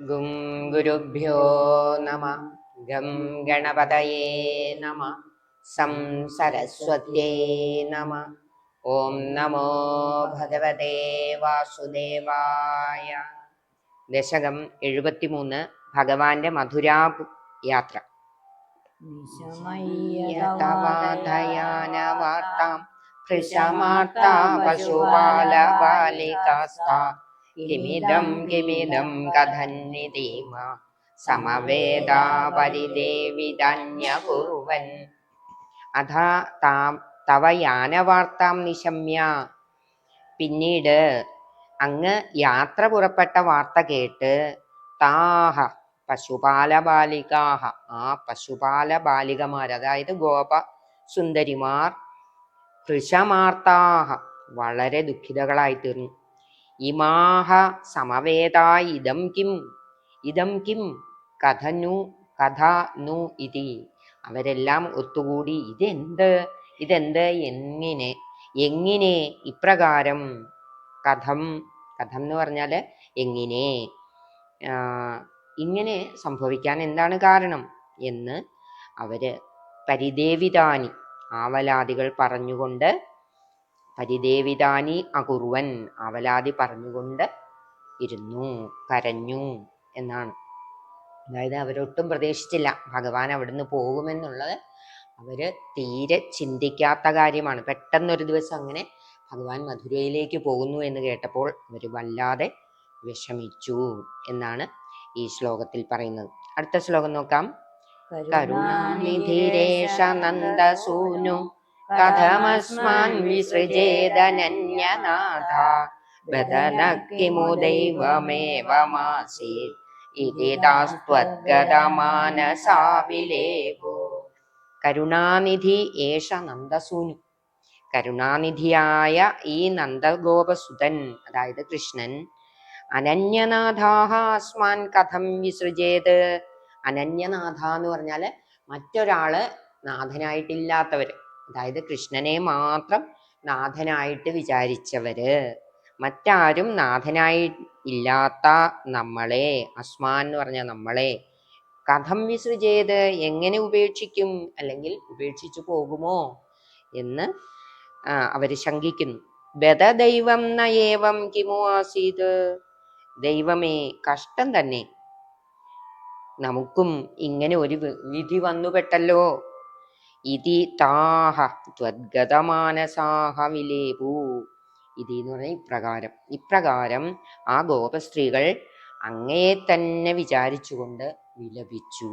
ഗും ഗുരുഭ്യോ നമ. ഗം ഗണപതയേ നമ. സം സരസ്വത്യേ നമ. ഓം നമോ ഭഗവതേ വാസുദേവായ. ദശകം എഴുപത്തിമൂന്ന് ഭഗവാന്റെ മധുരാ യാത്ര. ൃഷമാർത്ത പശുപാല കിമിദം കിമിദം കഥന്നിതീമ സമവേദാ പരിദേവിതന്യകുറുവൻ അഥ താം തവ യാനവാർത്താം നിശമ്യ പിന്നീട് അങ്ങ് യാത്ര പുറപ്പെട്ട വാർത്ത കേട്ട് താഹ പശുപാല ബാലികാഹ ആ പശുപാല ബാലികമാർ അതായത് ഗോപ സുന്ദരിമാർ കൃഷമാർത്താഹ വളരെ ദുഃഖിതകളായി തീർന്നു ഇമാഹ സമവേദ ഇതം കിം? ഇതം കിം? കഥനു കഥ നു ഇതി. അവരെല്ലാം ഒത്തുകൂടി ഇതെന്ത്? ഇതെന്ത്? എങ്ങനെ? എങ്ങനെ? ഇപ്രകാരം കഥം കഥം എന്ന് പറഞ്ഞാൽ എങ്ങനെ? ഇങ്ങനെ സംഭവിക്കാൻ എന്താണ് കാരണം? എന്ന് അവർ പരിദേവിതാനി ആവലാദികൾ പറഞ്ഞുകൊണ്ട് പരിദേവിതാനി അകുർവൻ അവലാതി പറഞ്ഞുകൊണ്ട് ഇരുന്നു കരഞ്ഞു എന്നാണ്. അതായത് അവരൊട്ടും പ്രതീക്ഷിച്ചില്ല ഭഗവാൻ അവിടുന്ന് പോകുമെന്നുള്ളത്. അവർ തീരെ ചിന്തിക്കാത്ത കാര്യമാണ്. പെട്ടെന്നൊരു ദിവസം അങ്ങനെ ഭഗവാൻ മധുരയിലേക്ക് പോകുന്നു എന്ന് കേട്ടപ്പോൾ അവർ വല്ലാതെ വിഷമിച്ചു എന്നാണ് ഈ ശ്ലോകത്തിൽ പറയുന്നത്. അടുത്ത ശ്ലോകം നോക്കാം. കരുണാനിധിരേഷ നന്ദസൂനു കഥമസ്മാൻ വിസൃജേതനന്യനാഥ ബദന കിമു ദൈവമേവമാസീത് കരുണാനിധി ഏഷ നന്ദസൂനു കരുണാനിധിയായ ഈ നന്ദഗോപസുതൻ അതായത് കൃഷ്ണൻ അനന്യനാഥാഹ അസ്മാൻ കഥം വിസൃജേത്. അനന്യനാഥ എന്ന് പറഞ്ഞാൽ മറ്റൊരാൾ നാഥനായിട്ടില്ലാത്തവര്. അതായത് കൃഷ്ണനെ മാത്രം നാഥനായിട്ട് വിചാരിച്ചവര്. മറ്റാരും നാഥനായി ഇല്ലാത്ത നമ്മളെ അസ്മാൻ എന്ന് പറഞ്ഞ നമ്മളെ കഥം വിസൃജേത് എങ്ങനെ ഉപേക്ഷിക്കും? അല്ലെങ്കിൽ ഉപേക്ഷിച്ചു പോകുമോ? എന്ന് അവർ ശങ്കിക്കുന്നു. ബദദൈവം നയേവം കിമോ ആസീത്? ദൈവമേ കഷ്ടം തന്നെ. നമുക്കും ഇങ്ങനെ ഒരു വിധി വന്നുപെട്ടല്ലോ. ഇതി താഹ ത്വദ്ഗതമാനസാഹ വിലേപൂ. ഇതി എന്ന് പറഞ്ഞാൽ ഇപ്രകാരം. ഇപ്രകാരം ആ ഗോപസ്ത്രീകൾ അങ്ങയെ തന്നെ വിചാരിച്ചുകൊണ്ട് വിലപിച്ചു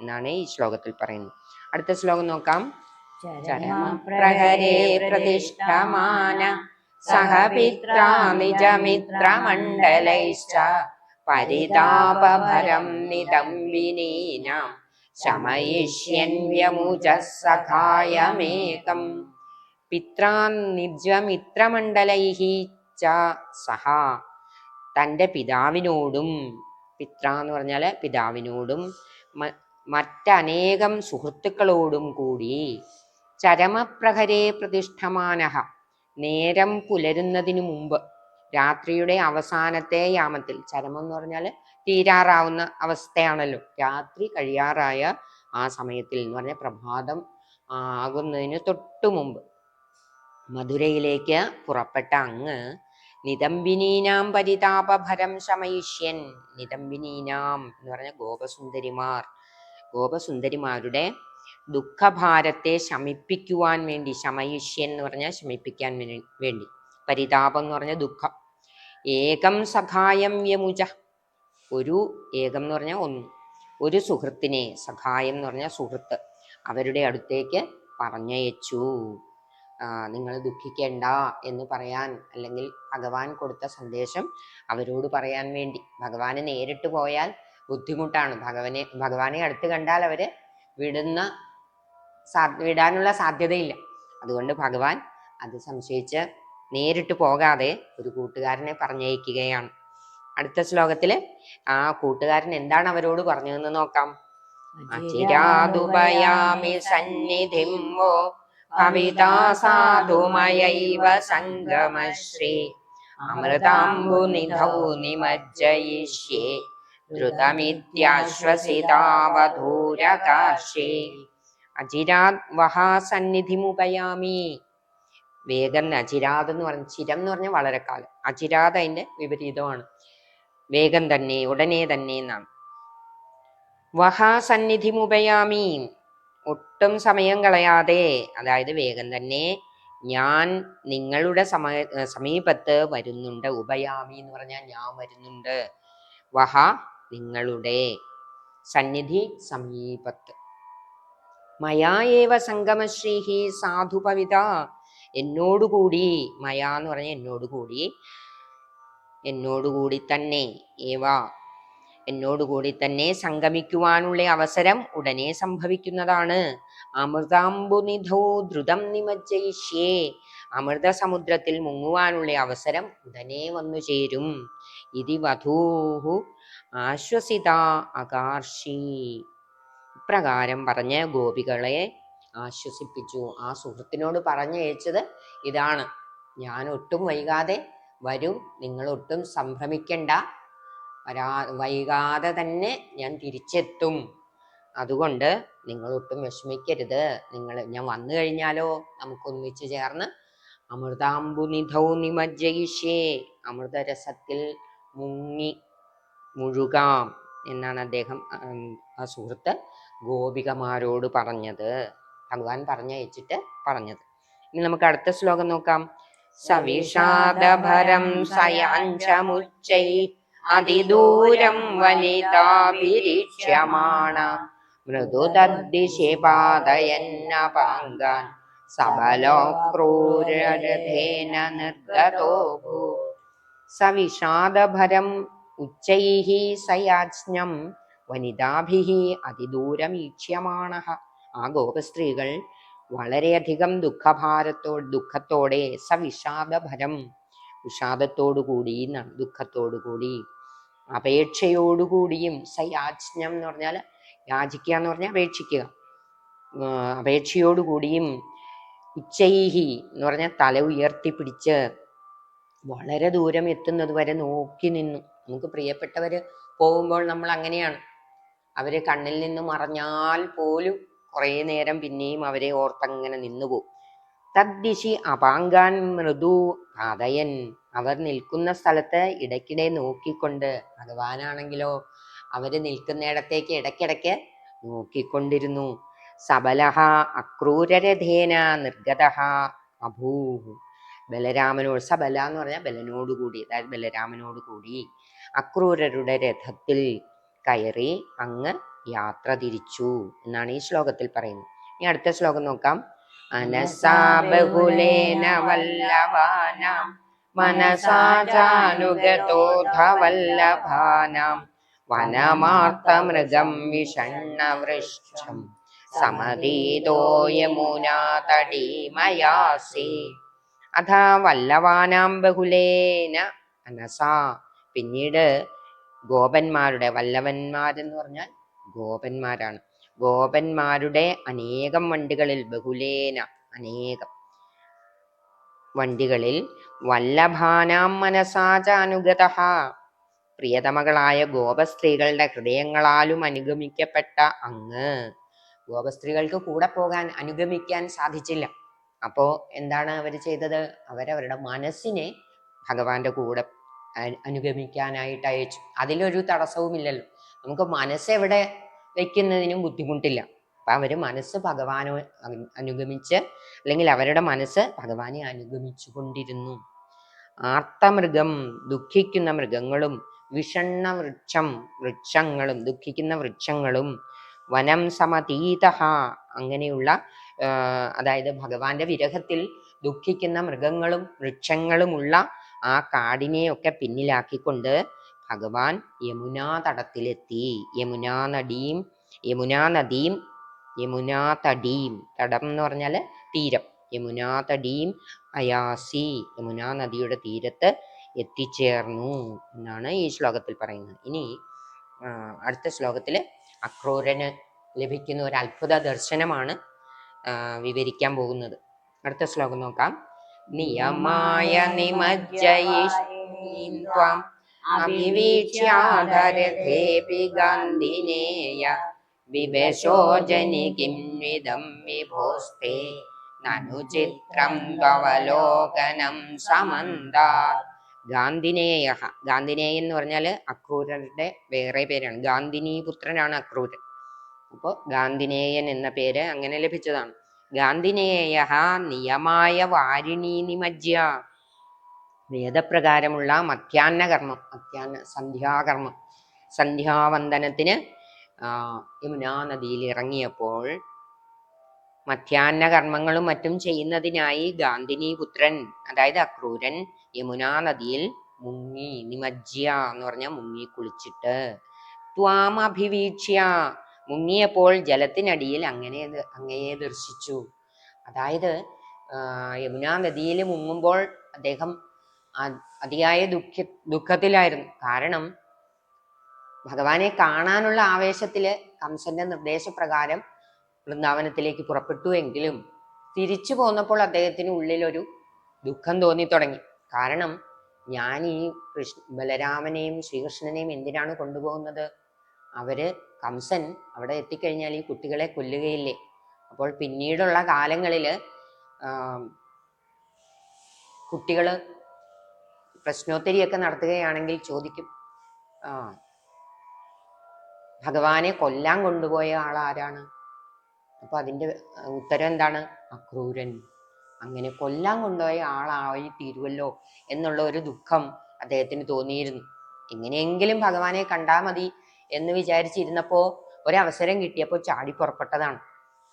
എന്നാണ് ഈ ശ്ലോകത്തിൽ പറയുന്നത്. അടുത്ത ശ്ലോകം നോക്കാം. ചരമപ്രഹരേ പ്രതിഷ്ഠമാന സഹ പരിതാപഭരം നിതംബിനീനാം ശമയിഷ്യൻ സഖായമേകം പിത്രാൻ നിജമിത്രമണ്ഡലൈഹി ച സഹ. തന്റെ പിതാവിനോടും പിത്ര എന്ന് പറഞ്ഞാൽ പിതാവിനോടും മറ്റനേകം സുഹൃത്തുക്കളോടും കൂടി ചരമപ്രഹരേ പ്രതിഷ്ഠമാനഹ. നേരം പുലരുന്നതിനു മുമ്പ് രാത്രിയുടെ അവസാനത്തെ യാമത്തിൽ ചരമം എന്ന് പറഞ്ഞാൽ തീരാറാവുന്ന അവസ്ഥയാണല്ലോ. രാത്രി കഴിയാറായ ആ സമയത്തിൽ എന്ന് പറഞ്ഞാൽ പ്രഭാതം ആകുന്നതിന് തൊട്ടു മുമ്പ്. മധുരയിലേക്ക് പുറപ്പെട്ട അങ്ങ് നിതംബിനീനാം പരിതാപഭരം ശമയിഷ്യൻ നിതംബിനീനാം എന്ന് പറഞ്ഞ ഗോപസുന്ദരിമാർ. ഗോപസുന്ദരിമാരുടെ ദുഃഖഭാരത്തെ ശമിപ്പിക്കുവാൻ വേണ്ടി ശമയിഷ്യൻ എന്ന് പറഞ്ഞാൽ ശമിപ്പിക്കാൻ വേണ്ടി പരിതാപം എന്ന് പറഞ്ഞ ദുഃഖം. ഏകം സഖായം യമുജ. ഒരു ഏകം എന്ന് പറഞ്ഞാൽ ഒന്ന്. ഒരു സുഹൃത്തിനെ സഹായം എന്ന് പറഞ്ഞാൽ സുഹൃത്ത് അവരുടെ അടുത്തേക്ക് പറഞ്ഞയച്ചു. നിങ്ങൾ ദുഃഖിക്കേണ്ട എന്ന് പറയാൻ അല്ലെങ്കിൽ ഭഗവാൻ കൊടുത്ത സന്ദേശം അവരോട് പറയാൻ വേണ്ടി. ഭഗവാനെ നേരിട്ട് പോയാൽ ബുദ്ധിമുട്ടാണ്. ഭഗവനെ ഭഗവാനെ അടുത്ത് കണ്ടാൽ അവർ വിടുന്ന സാ വിടാനുള്ള സാധ്യതയില്ല. അതുകൊണ്ട് ഭഗവാൻ അത് സംശയിച്ച് നേരിട്ട് പോകാതെ ഒരു കൂട്ടുകാരനെ പറഞ്ഞയക്കുകയാണ്. അടുത്ത ശ്ലോകത്തിൽ ആ കൂട്ടുകാരൻ എന്താണ് അവരോട് പറഞ്ഞതെന്ന് നോക്കാം. അചിരാതുപയാമി സന്നിധിം വോ ഭവിതാ സാധുമയൈവ സംഗമശ്രീ. അമൃതാംബുനിധൗ നിമജ്ജയിഷ്യേ ദ്രുതമിത്യാശ്വസിതാവധൂരകാർഷേ. വഹാ വഹാസന്നിധിമുപയാമി വേഗം അചിരാത് എന്ന് പറഞ്ഞ ചിരം എന്ന് പറഞ്ഞാൽ വളരെ കാലം. അചിരാത് അതിന്റെ വിപരീതമാണ്. വേഗം തന്നെ ഉടനെ തന്നെ എന്നാണ് വഹാസന്നിധിമുപയാമി ഒട്ടും സമയം കളയാതെ അതായത് വേഗം തന്നെ ഞാൻ നിങ്ങളുടെ സമ സമീപത്ത് വരുന്നുണ്ട് ഉപയാമി എന്ന് പറഞ്ഞാൽ ഞാൻ വരുന്നുണ്ട്. വഹ നിങ്ങളുടെ സന്നിധി സമീപത്ത്. മയായേവ സംഗമശ്രീഹി സാധുപവിത. എന്നോടുകൂടി മയാ എന്ന് പറഞ്ഞ എന്നോടുകൂടി എന്നോടുകൂടി തന്നെ ഏവാ. എന്നോടുകൂടി തന്നെ സംഗമിക്കുവാനുള്ള അവസരം ഉടനെ സംഭവിക്കുന്നതാണ്. അമൃതാംബുനിധോ ദ്രുതം നിമജ്ജയിഷ്യേ. അമൃത സമുദ്രത്തിൽ മുങ്ങുവാനുള്ള അവസരം ഉടനെ വന്നു ചേരും. ഇതി വധൂഹു ആശ്വസിത അകാർഷി. ഇപ്രകാരം പറഞ്ഞ് ഗോപികളെ ആശ്വസിപ്പിച്ചു. ആ സുഹൃത്തിനോട് പറഞ്ഞയച്ചത് ഇതാണ്. ഞാൻ ഒട്ടും വൈകാതെ വരും. നിങ്ങൾ ഒട്ടും സംഭ്രമിക്കണ്ട. വരാ വൈകാതെ തന്നെ ഞാൻ തിരിച്ചെത്തും. അതുകൊണ്ട് നിങ്ങൾ ഒട്ടും വിഷമിക്കരുത്. നിങ്ങൾ ഞാൻ വന്നു കഴിഞ്ഞാലോ? നമുക്ക് ഒന്നിച്ചു ചേർന്ന് അമൃതാംബുനിധൗ നിമജ്ജയിഷേ. അമൃതരസത്തിൽ മുങ്ങി മുഴുകാം എന്നാണ് അദ്ദേഹം ആ സുഹൃത്ത് ഗോപികമാരോട് പറഞ്ഞത്. ഭഗവാൻ പറഞ്ഞയച്ചിട്ട് പറഞ്ഞത്. ഇനി നമുക്ക് അടുത്ത ശ്ലോകം നോക്കാം. സവിഷാദഭരം സയാഞ്ചമുച്ചൈ. അതിദൂരം വനിതാഭിരീക്ഷ്യമാണ മൃദുതദ്ദിശി പാതയന്നപാങ്കാൻ സബലോ ക്രൂരരഥേന നിർഗതോ സവിഷാദഭരം ഉച്ചൈः സയാജ്ഞം വനിതാഭിः അതിദൂരമീക്ഷ്യമാണ ആ ഗോപസ്ത്രീകൾ വളരെയധികം ദുഃഖഭാരത്തോ ദുഃഖത്തോടെ സവിഷാദഭരം വിഷാദത്തോടുകൂടി എന്നാണ് ദുഃഖത്തോടുകൂടി അപേക്ഷയോടുകൂടിയും സയാജ്ഞം എന്ന് പറഞ്ഞാൽ യാചിക്കുക എന്ന് പറഞ്ഞാൽ അപേക്ഷിക്കുക. അപേക്ഷയോടുകൂടിയും ഉച്ചൈഹി എന്ന് പറഞ്ഞാൽ തല ഉയർത്തിപ്പിടിച്ച് വളരെ ദൂരം എത്തുന്നത് വരെ നോക്കി നിന്നു. നമുക്ക് പ്രിയപ്പെട്ടവര് പോകുമ്പോൾ നമ്മൾ അങ്ങനെയാണ്. അവർ കണ്ണിൽ നിന്ന് മറഞ്ഞാൽ പോലും കുറേ നേരം പിന്നെയും അവരെ ഓർത്തങ്ങനെ നിന്നുപോകും. തദ്ദിശി അപാങ്കാൻ മൃദു പാതയൻ. അവർ നിൽക്കുന്ന സ്ഥലത്ത് ഇടയ്ക്കിടെ നോക്കിക്കൊണ്ട് ഭഗവാനാണെങ്കിലോ അവർ നിൽക്കുന്നിടത്തേക്ക് ഇടയ്ക്കിടയ്ക്ക് നോക്കിക്കൊണ്ടിരുന്നു. സബലഹ അക്രൂരരഥേന നിർഗതഹ അഭൂ ബലരാമനോട് സബല എന്ന് പറഞ്ഞാൽ ബലനോടുകൂടി അതായത് ബലരാമനോട് കൂടി അക്രൂരരുടെ രഥത്തിൽ കയറി അങ്ങ് യാത്ര തിരിച്ചു എന്നാണ് ഈ ശ്ലോകത്തിൽ പറയുന്നത്. ഇനി അടുത്ത ശ്ലോകം നോക്കാം. അനസാബഹുലേന വല്ലവാനാം വല്ലഭാനാം മനസാ ചാനുഗതോധ വല്ലഭാനാം വനമാർത്തമൃഗം വിഷണ്ണവൃഷ്ടം സമതീതോ യമുനാ തടീമയാസി അഥാ വല്ലവാനാം ബഹുലേന അനസ പിന്നീട് ഗോപന്മാരുടെ വല്ലവന്മാരെന്ന് പറഞ്ഞാൽ ഗോപന്മാരാണ്. ഗോപന്മാരുടെ അനേകം വണ്ടികളിൽ ബഹുലേന അനേകം വണ്ടികളിൽ വല്ലഭാനാം മനസാചാനുഗത പ്രിയതമകളായ ഗോപസ്ത്രീകളുടെ ഹൃദയങ്ങളാലും അനുഗമിക്കപ്പെട്ട അങ്ങ്. ഗോപസ്ത്രീകൾക്ക് കൂടെ പോകാൻ അനുഗമിക്കാൻ സാധിച്ചില്ല. അപ്പോ എന്താണ് അവർ ചെയ്തത്? അവരവരുടെ മനസ്സിനെ ഭഗവാന്റെ കൂടെ അനുഗമിക്കാനായിട്ട് അയച്ചു. അതിലൊരു തടസ്സവുമില്ലല്ലോ. നമുക്ക് മനസ്സ് എവിടെ വെക്കുന്നതിനും ബുദ്ധിമുട്ടില്ല. അപ്പൊ അവർ മനസ്സ് ഭഗവാനോ അനുഗമിച്ച് അല്ലെങ്കിൽ അവരുടെ മനസ്സ് ഭഗവാനെ അനുഗമിച്ചു കൊണ്ടിരുന്നു ആർത്തമൃഗം ദുഃഖിക്കുന്ന മൃഗങ്ങളും വിഷണ്ണ വൃക്ഷം വൃക്ഷങ്ങളും ദുഃഖിക്കുന്ന വൃക്ഷങ്ങളും വനം സമതീത അങ്ങനെയുള്ള അതായത് ഭഗവാന്റെ വിരഹത്തിൽ ദുഃഖിക്കുന്ന മൃഗങ്ങളും വൃക്ഷങ്ങളുമുള്ള ആ കാടിനെയൊക്കെ പിന്നിലാക്കിക്കൊണ്ട് ഭഗവാൻ യമുനാ തടത്തിലെത്തി. യമുനാ നദീം യമുനാ നദീം യമുനാ തടിയും തടം എന്ന് പറഞ്ഞാൽ തീരം. യമുനാ തടിയും അയാസി യമുനാ നദിയുടെ തീരത്ത് എത്തിച്ചേർന്നു എന്നാണ് ഈ ശ്ലോകത്തിൽ പറയുന്നത്. ഇനി അടുത്ത ശ്ലോകത്തിൽ അക്രൂരന് ലഭിക്കുന്ന ഒരു അത്ഭുത ദർശനമാണ് വിവരിക്കാൻ പോകുന്നത്. അടുത്ത ശ്ലോകം നോക്കാം. നിയമായ നിമജ്ജയിഷ്മീം ത്വാം അഭിവീക്ഷ്യാധരഥേപി ഗാന്ധിനേയ വിവശോ ജനി കിം വിധം വിഭോസ്തേ നനു ചിത്രം തവലോകനം സമന്താ. ഗാന്ധിനേയ ഗാന്ധിനേയ എന്ന് പറഞ്ഞാൽ അക്രൂരരുടെ വേറെ പേരാണ്. ഗാന്ധിനി പുത്രനാണ് അക്രൂരൻ. അപ്പോൾ ഗാന്ധിനേയൻ എന്ന പേര് അങ്ങനെ ലഭിച്ചതാണ്. ഗാന്ധിനേയ നിയമായ വാരിണി നിമജ്യ വേദപ്രകാരമുള്ള മധ്യാഹ്ന കർമ്മം മധ്യാഹ്ന സന്ധ്യാകർമ്മം സന്ധ്യാവന്ദനത്തിന് യമുനാ നദിയിൽ ഇറങ്ങിയപ്പോൾ മധ്യാഹ്ന കർമ്മങ്ങളും മറ്റും ചെയ്യുന്നതിനായി ഗാന്ധിനി പുത്രൻ അതായത് അക്രൂരൻ യമുനാ നദിയിൽ മുങ്ങി നിമജ്യ എന്ന് പറഞ്ഞ മുങ്ങി കുളിച്ചിട്ട് ത്വാമഭിവീക്ഷ്യ മുങ്ങിയപ്പോൾ ജലത്തിനടിയിൽ അങ്ങനെ അങ്ങയെ ദർശിച്ചു. അതായത് യമുനാ നദിയിൽ മുങ്ങുമ്പോൾ അദ്ദേഹം അതിയായ ദുഃഖ ദുഃഖത്തിലായിരുന്നു. കാരണം ഭഗവാനെ കാണാനുള്ള ആവേശത്തിൽ കംസന്റെ നിർദ്ദേശപ്രകാരം വൃന്ദാവനത്തിലേക്ക് പുറപ്പെട്ടു എങ്കിലും തിരിച്ചു പോന്നപ്പോൾ അദ്ദേഹത്തിന് ഉള്ളിലൊരു ദുഃഖം തോന്നി തുടങ്ങി. കാരണം ഞാൻ ഈ കൃഷ്ണ ബലരാമനെയും ശ്രീകൃഷ്ണനെയും എന്തിനാണ് കൊണ്ടുപോകുന്നത്? അവർ കംസൻ അവിടെ എത്തിക്കഴിഞ്ഞാൽ ഈ കുട്ടികളെ കൊല്ലുകയില്ലേ? അപ്പോൾ പിന്നീടുള്ള കാലങ്ങളിൽ ആം, കുട്ടികൾ പ്രശ്നോത്തരിയൊക്കെ നടത്തുകയാണെങ്കിൽ ചോദിക്കും. ആ. ഭഗവാനെ കൊല്ലാൻ കൊണ്ടുപോയ ആൾ ആരാണ്? അപ്പൊ അതിന്റെ ഉത്തരം എന്താണ്? അക്രൂരൻ. അങ്ങനെ കൊല്ലാൻ കൊണ്ടുപോയ ആളായി തീരുവല്ലോ എന്നുള്ള ഒരു ദുഃഖം അദ്ദേഹത്തിന് തോന്നിയിരുന്നു. എങ്ങനെയെങ്കിലും ഭഗവാനെ കണ്ടാ മതി എന്ന് വിചാരിച്ചിരുന്നപ്പോ ഒരവസരം കിട്ടിയപ്പോൾ ചാടി പുറപ്പെട്ടതാണ്.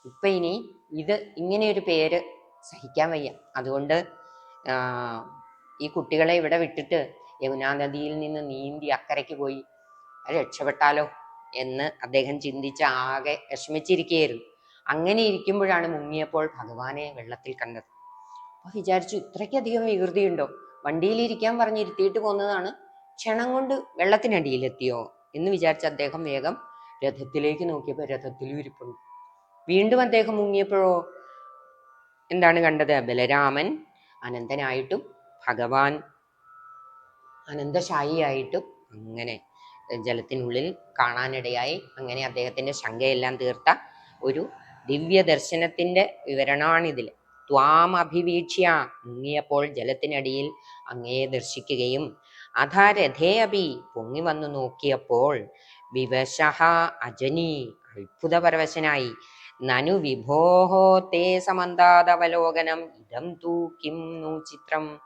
ഇപ്പൊ ഇനി ഇത് ഇങ്ങനെ ഒരു പേര് സഹിക്കാൻ വയ്യ. അതുകൊണ്ട് ഈ കുട്ടികളെ ഇവിടെ വിട്ടിട്ട് യമുനാ നദിയിൽ നിന്ന് നീന്തി അക്കരയ്ക്ക് പോയി. രക്ഷപ്പെട്ടാലോ എന്ന് അദ്ദേഹം ചിന്തിച്ച ആകെ വിഷമിച്ചിരിക്കുകയായിരുന്നു. അങ്ങനെ ഇരിക്കുമ്പോഴാണ് മുങ്ങിയപ്പോൾ ഭഗവാനെ വെള്ളത്തിൽ കണ്ടത്. അപ്പൊ വിചാരിച്ചു ഇത്രയ്ക്കധികം വികൃതിയുണ്ടോ? വണ്ടിയിൽ ഇരിക്കാൻ പറഞ്ഞിരുത്തിയിട്ട് പോന്നതാണ്. ക്ഷണം കൊണ്ട് വെള്ളത്തിനടിയിലെത്തിയോ എന്ന് വിചാരിച്ച അദ്ദേഹം വേഗം രഥത്തിലേക്ക് നോക്കിയപ്പോൾ രഥത്തിൽ ഇരിപ്പുണ്ട്. വീണ്ടും അദ്ദേഹം മുങ്ങിയപ്പോഴോ? എന്താണ് കണ്ടത്? ബലരാമൻ അനന്തനായിട്ടും ഭഗവാൻ അനന്തശായിയായിട്ടും അങ്ങനെ ജലത്തിനുള്ളിൽ കാണാനിടയായി. അങ്ങനെ അദ്ദേഹത്തിന്റെ ശങ്കയെല്ലാം തീർത്ത ഒരു ദിവ്യ ദർശനത്തിന്റെ വിവരണമാണിതിൽ ത്വാം അഭിവീക്ഷ്യ മുങ്ങിയപ്പോൾ ജലത്തിനടിയിൽ അങ്ങയെ ദർശിക്കുകയും അഥാ രഥേ അഭി പൊങ്ങി വന്നു നോക്കിയപ്പോൾ വിവശഹ അജനി അത്ഭുതപരവശനായി. നനു വിഭോഹോ തേ സമന്താതവലോകനം ഇതം തൂ കിം നു ചിത്രം.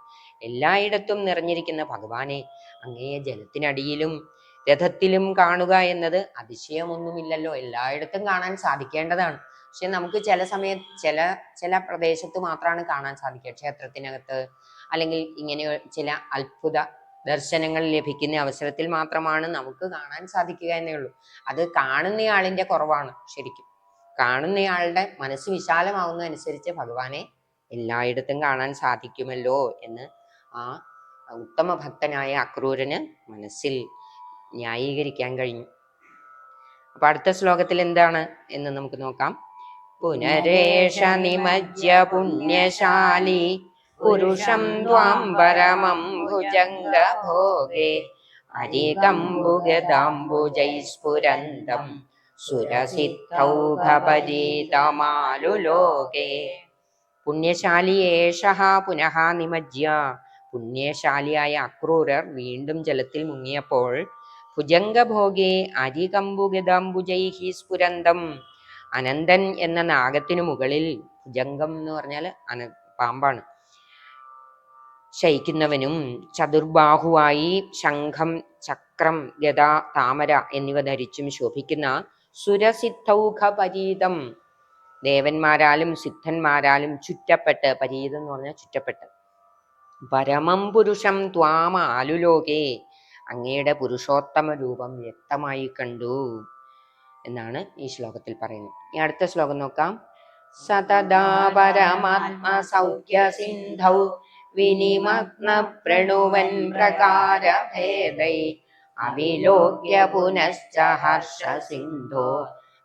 എല്ലായിടത്തും നിറഞ്ഞിരിക്കുന്ന ഭഗവാനെ അങ്ങയെ ജലത്തിനടിയിലും രഥത്തിലും കാണുക എന്നത് അതിശയമൊന്നുമില്ലല്ലോ. എല്ലായിടത്തും കാണാൻ സാധിക്കേണ്ടതാണ്. പക്ഷെ നമുക്ക് ചില സമയ ചില ചില പ്രദേശത്ത് മാത്രമാണ് കാണാൻ സാധിക്കുക. ക്ഷേത്രത്തിനകത്ത് അല്ലെങ്കിൽ ഇങ്ങനെ ചില അത്ഭുത ദർശനങ്ങൾ ലഭിക്കുന്ന അവസരത്തിൽ മാത്രമാണ് നമുക്ക് കാണാൻ സാധിക്കുക എന്നേ ഉള്ളൂ. അത് കാണുന്നയാളിന്റെ കുറവാണ് ശരിക്കും. കാണുന്നയാളുടെ മനസ്സ് വിശാലമാവുന്നതനുസരിച്ച് ഭഗവാനെ എല്ലായിടത്തും കാണാൻ സാധിക്കുമല്ലോ എന്ന് ആ ഉത്തമ ഭക്തനായ അക്രൂരന് മനസ്സിൽ ന്യായീകരിക്കാൻ കഴിഞ്ഞു. അപ്പൊ അടുത്ത ശ്ലോകത്തിൽ എന്താണ് എന്ന് നമുക്ക് നോക്കാം. പുനരേഷ നിമജ്യ പുണ്യശാലി പുരുഷം ത്വാം പരമം ഭുജംഗ ഭോഗേ അരികംബുഗദാംബുജൈസ്ഫുരന്തം സുരസിദ്ധൗഘപരീതമാലുലോകേ ഏഷഹ പുനഃ നിമജ്യ പുണ്യശാലിയായ അക്രൂരർ വീണ്ടും ജലത്തിൽ മുങ്ങിയപ്പോൾ ഭുജംഗഭോഗേ അരികമ്പുഗതംബുജൈഹി സ്ഫുരന്തം. അനന്തൻ എന്ന നാഗത്തിനു മുകളിൽ ഭുജംഗം എന്ന് പറഞ്ഞാൽ അന പാമ്പാണ്. ശയിക്കുന്നവനും ചതുർബാഹുവായി ശംഖം ചക്രം ഗത താമര എന്നിവ ധരിച്ചും ശോഭിക്കുന്ന സുരസിദ്ധൗഘ പരീതം ദേവന്മാരാലും സിദ്ധന്മാരാലും ചുറ്റപ്പെട്ട് പരീതം എന്ന് പറഞ്ഞാൽ ചുറ്റപ്പെട്ട്. പരമം പുരുഷം ത്വാമ ആലുലോകേ അങ്ങയുടെ പുരുഷോത്തമ രൂപം വ്യക്തമായി കണ്ടു എന്നാണ് ഈ ശ്ലോകത്തിൽ പറയുന്നത്. ഈ അടുത്ത ശ്ലോകം നോക്കാം. സതദാ പരമാത്മ സൗഖ്യ സിന്ധൗ വിനിമഗ്ന പ്രണുവൻ പ്രകാരഭേദൈ അവിലോക്യ പുനശ്ച ഹർഷ സിന്ധോ.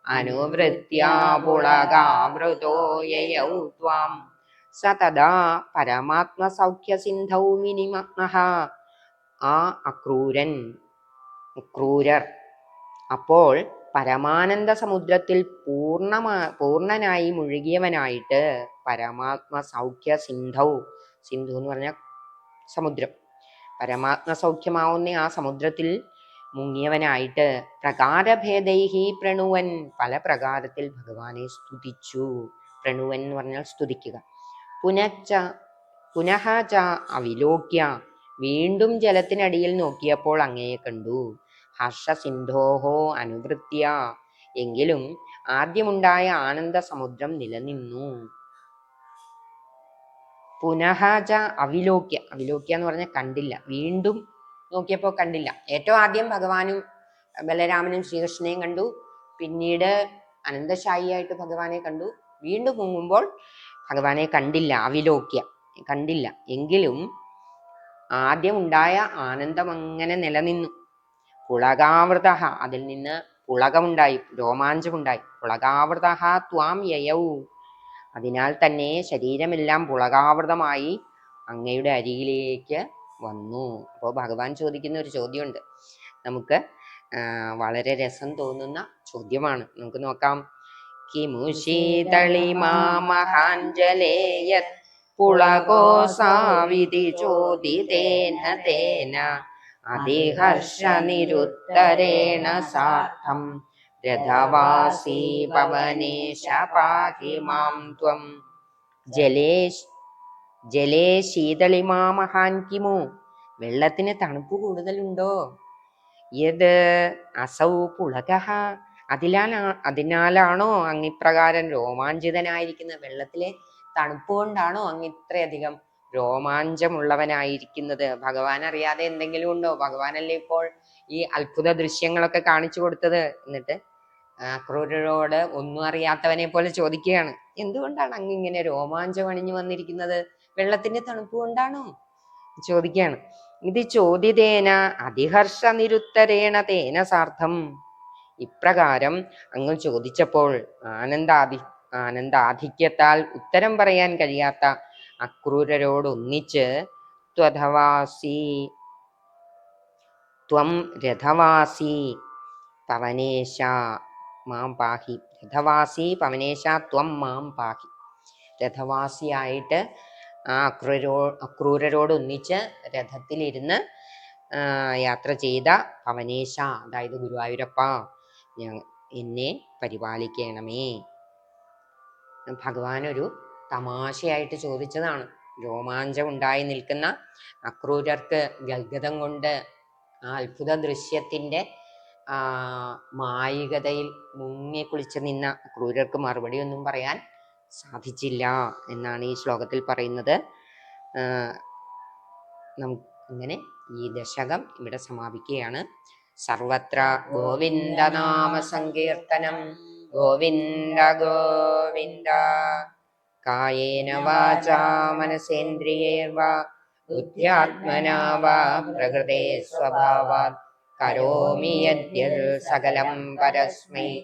അനുവൃത്യാ പുളകാമൃതോ യയൗ ത്വാം സതദാ പരമാത്മ സൗഖ്യ ആ അക്രൂരൻ ക്രൂരർ. അപ്പോൾ പരമാനന്ദ സമുദ്രത്തിൽ പൂർണമാ പൂർണനായി മുഴുകിയവനായിട്ട് പരമാത്മ സൗഖ്യ സിന്ധൗ സിന്ധു എന്ന് പറഞ്ഞ സമുദ്രം. പരമാത്മ സൗഖ്യമാവുന്ന ആ സമുദ്രത്തിൽ മുങ്ങിയവനായിട്ട് പ്രകാരഭേദൈഹി പ്രണുവൻ പല പ്രകാരത്തിൽ ഭഗവാനെ സ്തുതിച്ചു. പ്രണുവൻ എന്ന് പറഞ്ഞാൽ സ്തുതിക്കുക. പുനച്ച പുനഃ ച അവിലോക്യ വീണ്ടും ജലത്തിനടിയിൽ നോക്കിയപ്പോൾ അങ്ങയെ കണ്ടു. ഹർഷസിന്ധോഹോ അനുവൃത്യ എങ്കിലും ആദ്യമുണ്ടായ ആനന്ദ സമുദ്രം നിലനിന്നു. പുനഃ ച അവിലോക്യ അവിലോക്യ എന്ന് പറഞ്ഞാൽ കണ്ടില്ല. വീണ്ടും നോക്കിയപ്പോൾ കണ്ടില്ല. ഏറ്റവും ആദ്യം ഭഗവാനും ബലരാമനും ശ്രീകൃഷ്ണനെയും കണ്ടു. പിന്നീട് അനന്തശായിയായിട്ട് ഭഗവാനെ കണ്ടു. വീണ്ടും മുങ്ങുമ്പോൾ ഭഗവാനെ കണ്ടില്ല അവിലോക്യ. കണ്ടില്ല. എങ്കിലും ആദ്യം ഉണ്ടായ ആനന്ദം അങ്ങനെ നിലനിന്നു. പുളകാവൃത അതിൽ നിന്ന് പുളകമുണ്ടായി രോമാഞ്ചമുണ്ടായി. പുളകാവൃത ത്വാം യയൗ. അതിനാൽ തന്നെ ശരീരമെല്ലാം പുളകാവൃതമായി അങ്ങയുടെ അരികിലേക്ക് വന്നു. അപ്പോൾ ഭഗവാൻ ചോദിക്കുന്ന ഒരു ചോദ്യമുണ്ട്. നമുക്ക് വളരെ രസം തോന്നുന്ന ചോദ്യമാണ്. നമുക്ക് നോക്കാം. കിമു ശീതളിമാമഹാഞ്ജലേയത് പുളകോസാവിധി ചോദിതേന തേന അതിഹർഷനിരുത്തരേണ സാർത്ഥം രഥവാസി പവനേശ പാഹി മാം ത്വം ജലേ ജലേ ശീതളിമാ മഹാൻ കിമു. വെള്ളത്തിന് തണുപ്പ് കൂടുതലുണ്ടോ? യത് അസൗ പുളക അതിലാലാ അതിനാലാണോ അങ്ങിപ്രകാരം രോമാഞ്ചിതനായിരിക്കുന്നത് വെള്ളത്തിലെ തണുപ്പ് കൊണ്ടാണോ അങ്ങ് ഇത്രയധികം രോമാഞ്ചമുള്ളവനായിരിക്കുന്നത്? ഭഗവാൻ അറിയാതെ എന്തെങ്കിലും ഉണ്ടോ? ഭഗവാനല്ലേ ഇപ്പോൾ ഈ അത്ഭുത ദൃശ്യങ്ങളൊക്കെ കാണിച്ചു കൊടുത്തത്? എന്നിട്ട് അക്രൂരോട് ഒന്നും അറിയാത്തവനെ പോലെ ചോദിക്കുകയാണ്. എന്തുകൊണ്ടാണ് അങ്ങിങ്ങനെ രോമാഞ്ചം അണിഞ്ഞു വന്നിരിക്കുന്നത്? വെള്ളത്തിന്റെ തണുപ്പ് കൊണ്ടാണോ? ചോദിക്കുകയാണ്. ഇത് ചോദ്യതേന അതിഹർഷ നിരുത്തരേണ തേന സാർത്ഥം. ഇപ്രകാരം അങ്ങ് ചോദിച്ചപ്പോൾ ആനന്ദാധി ആനന്ദാധിക്യത്താൽ ഉത്തരം പറയാൻ കഴിയാത്ത അക്രൂരരോടൊന്നിച്ച് ത്വധവാസി ത്വം രഥവാസി പവനേശ മാം പാഹി. രഥവാസി പവനേശ ത്വം മാം പാഹി. രഥവാസിയായിട്ട് ആ അക്രൂരോ അക്രൂരരോടൊന്നിച്ച് രഥത്തിലിരുന്ന് യാത്ര ചെയ്ത പവനേശ അതായത് ഗുരുവായൂരപ്പ എന്നെ പരിപാലിക്കണമേ. ഭഗവാൻ ഒരു തമാശയായിട്ട് ചോദിച്ചതാണ്. രോമാഞ്ചം ഉണ്ടായി നിൽക്കുന്ന അക്രൂരർക്ക് ഗൽഗതം കൊണ്ട് ആ അത്ഭുത ദൃശ്യത്തിന്റെ മായികതയിൽ മുങ്ങി കുളിച്ച് നിന്ന അക്രൂരർക്ക് മറുപടി ഒന്നും പറയാൻ സാധിച്ചില്ല എന്നാണ് ഈ ശ്ലോകത്തിൽ പറയുന്നത്. ആ, നം- അങ്ങനെ ഈ ദശകം ഇവിടെ സമാപിക്കുകയാണ്. സർവത്ര ഗോവിന്ദനാമ സങ്കീർത്തനം. ഗോവിന്ദ ഗോവിന്ദ. കായേന വാചാ മനസേന്ദ്രിയേർവാ ബുദ്ധ്യാത്മനാ വാ പ്രകൃതേ സ്വഭാവാത് കരോമി യദ്യത് സകലം പരസ്മൈ.